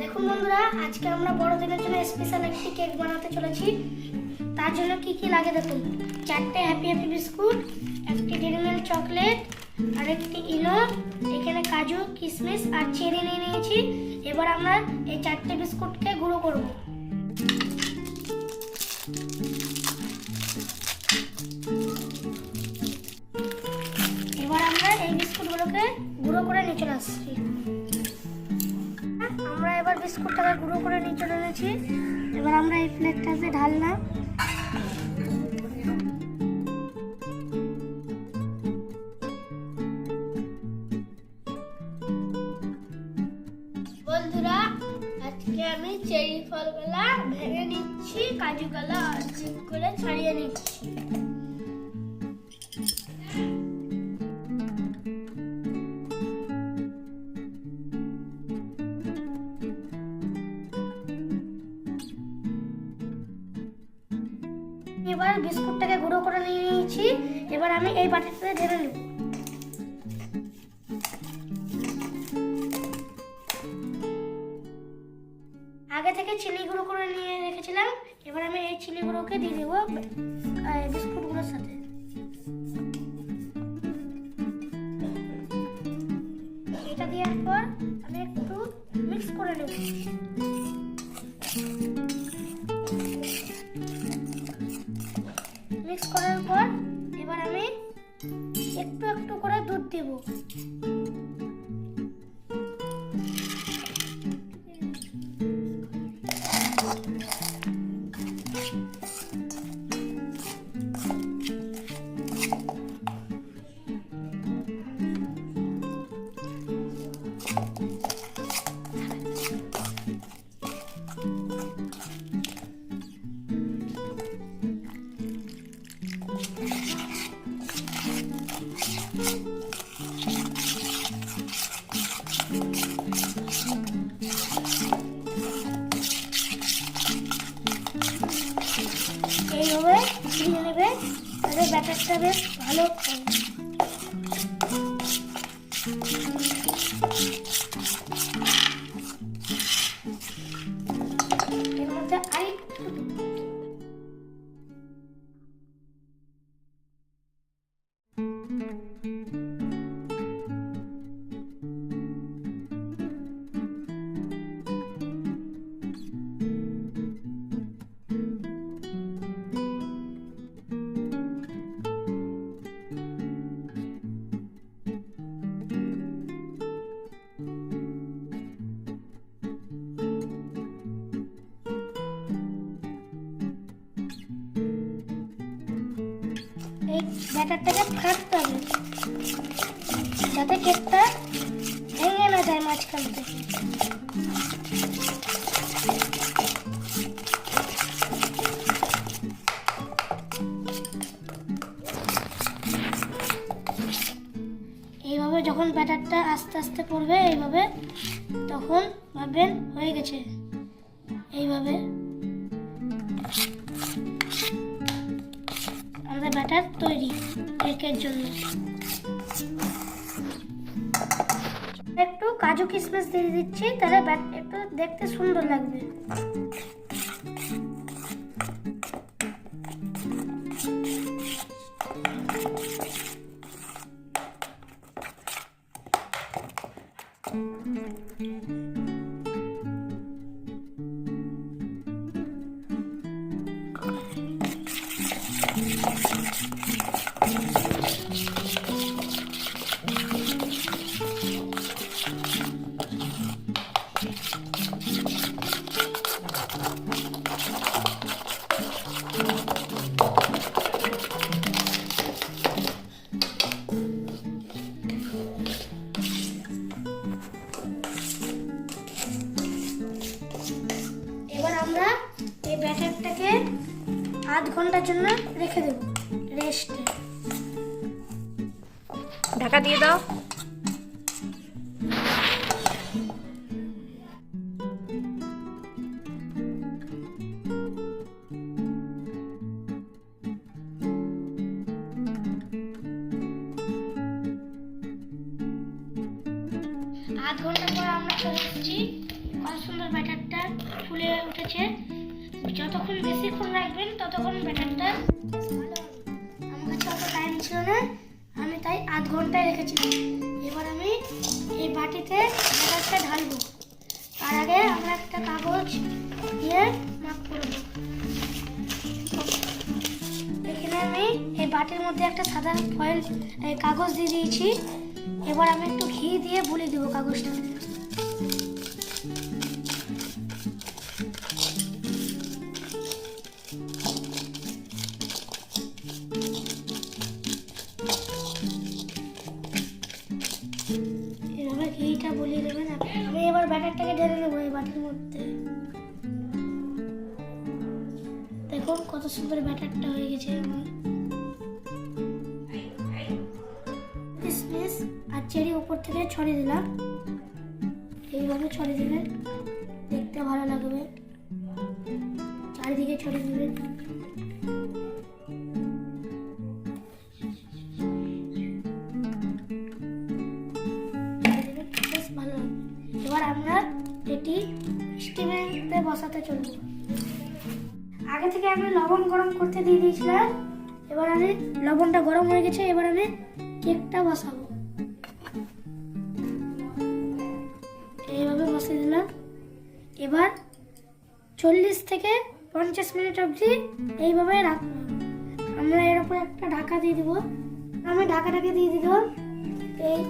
দেখুন বন্ধুরা, আজকে আমরা বড়দিনের জন্য স্পেশাল একটি কেক বানাতে চলেছি। তার জন্য কি কি লাগে দেখুন? চারটে হ্যাপি হ্যাপি বিস্কুট একটি ডেরি মিল্ক চকলেট আর একটি ইনো এখানে কাজু কিশমিশ আর চেরি নিয়ে নিয়েছি। এবার আমরা এই চারটে বিস্কুটকে গুঁড়ো করব। এবার আমরা এই বিস্কুটগুলোকে গুঁড়ো করে নিয়ে চলে আসছি। আমরা এবার বিস্কুটটাকে গুঁড়ো করে নিয়ে চলে এসেছি এবার আমরা এই প্লেটটাতে ঢাললাম। বন্ধুরা, আজকে আমি চেরি ফলগুলা ভেঙে নিচ্ছি কাজুগুলা অর্ধেক করে ছাড়িয়ে নিচ্ছি। এবার বিস্কুটটাকে গুঁড়ো করে নিয়ে নিয়েছি। এবার আমি এই বাটিটাতে ঢেলে নেব। আগে থেকে চিনি গুঁড়ো করে নিয়ে রেখেছিলাম। এবার আমি এই চিনি গুঁড়োকে দিয়ে দেবো বিস্কুটগুলোর সাথে। এটা দেওয়ার পর আমি একটু মিক্স করে নেব। তাহলে ব্যাটারটা বেশ ভালো। এর মধ্যে আরেকটু এই ব্যাটারটাকে ফাটতে হবে। যাতে কেকটা ভেঙে না যায় মাঝখান থেকে। এইভাবে যখন ব্যাটারটা আস্তে আস্তে পড়বে, এইভাবে তখন ভাববেন হয়ে গেছে। এইভাবে তৈরি কেকের জন্য। একটু কাজু কিশমিশ দিয়ে দিচ্ছি তাহলে একটু দেখতে সুন্দর লাগবে। এবার আমরা এই ব্যাটারটাকে আধ ঘণ্টার জন্য রেখে দেব রেস্টে ঢাকা দিয়ে দাও। আধ ঘণ্টা পর আমরা এসেছি। কত সুন্দর ব্যাটারটা ফুলে উঠেছে। যতক্ষণ বেশিক্ষণ রাখবেন, ততক্ষণ ব্যাটারটা আমার কাছে অত টাইম ছিল না। আমি তাই আধ ঘন্টায় রেখেছিলাম। এবার আমি এই বাটিতে ব্যাটারটা ঢালবো। তার আগে আমরা একটা কাগজ দিয়ে মাপ করব এখানে আমি এই বাটির মধ্যে একটা সাদা ফয়েল কাগজ দিয়ে দিয়েছি। এবার আমি একটু ঘি দিয়ে বুলি দেবো কাগজটা। দেবেন এবার ব্যাটারটাকে ঢেলে নেব এই মধ্যে। দেখুন কত সুন্দর ব্যাটারটা হয়ে গেছে আমার। চেরি উপর থেকে ছড়িয়ে দিলাম। এইভাবে ছড়িয়ে দেবেন দেখতে ভালো লাগবে। চারিদিকে ছড়িয়ে দেবেন এবার আমরা এটি স্টিমেতে বসাতে চলবো। আগে থেকে আমি লবণ গরম করতে দিয়ে দিয়েছিলাম। এবার আমি লবণটা গরম হয়ে গেছে, এবার আমি কেকটা বসাবো। এবার চল্লিশ থেকে পঞ্চাশ মিনিট অবধি এইভাবে রাখব আমরা এর উপর একটা ঢাকা দিয়ে দিব। আমি ঢাকাটাকে দিয়ে দিব এই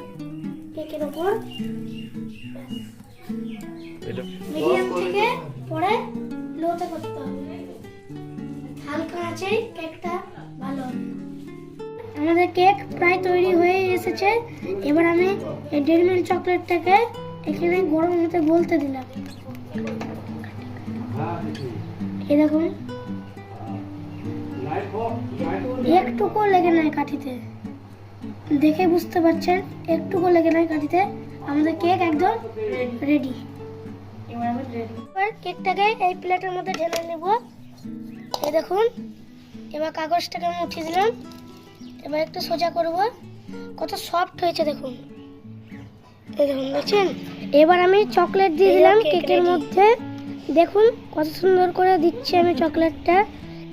কেকের ওপর মিডিয়াম থেকে পরে লোতে করতে হবে। হালকা আঁচেই কেকটা ভালো আমাদের কেক প্রায় তৈরি হয়ে এসেছে। এবার আমি এই ডেরি মিল্ক চকলেটটাকে এখানে গরম হতে বলতে দিলাম। এরকম? একটুকু লেগে নাই কাঠিতে। দেখে বুঝতে পারছেন একটুকু লেগে নাই কাঠিতে। আমাদের কেক একদম রেডি এবার কেকটাকে এই প্লেটের মধ্যে ঢেলে নেব। এই দেখুন এবার কাগজটাকে আমি উঠিয়ে দিলাম। এবার একটু সোজা করব। কত সফট হয়েছে দেখুন। এই দেখুন দেখছেন? এবার আমি চকলেট দিয়ে দিলাম কেকের মধ্যে। দেখুন, কত সুন্দর করে দিচ্ছি আমি চকলেটটা।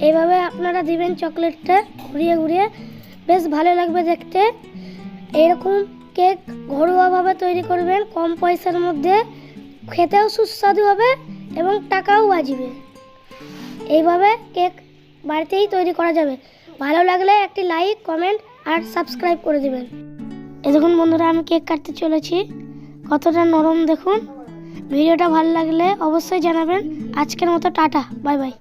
এইভাবে আপনারা দিবেন চকলেটটা ঘুরিয়ে ঘুরিয়ে। বেশ ভালো লাগবে দেখতে। এরকম কেক ঘরোয়াভাবে তৈরি করবেন, কম পয়সার মধ্যে। খেতেও সুস্বাদু হবে এবং টাকাও বাঁচবে এইভাবে কেক বাড়িতেই তৈরি করা যাবে। ভালো লাগলে একটি লাইক, কমেন্ট আর সাবস্ক্রাইব করে দেবেন। এই দেখুন বন্ধুরা, আমি কেক কাটতে চলেছি। কতটা নরম দেখুন। ভিডিওটা ভালো লাগলে অবশ্যই জানাবেন। আজকের মতো টাটা বাই বাই।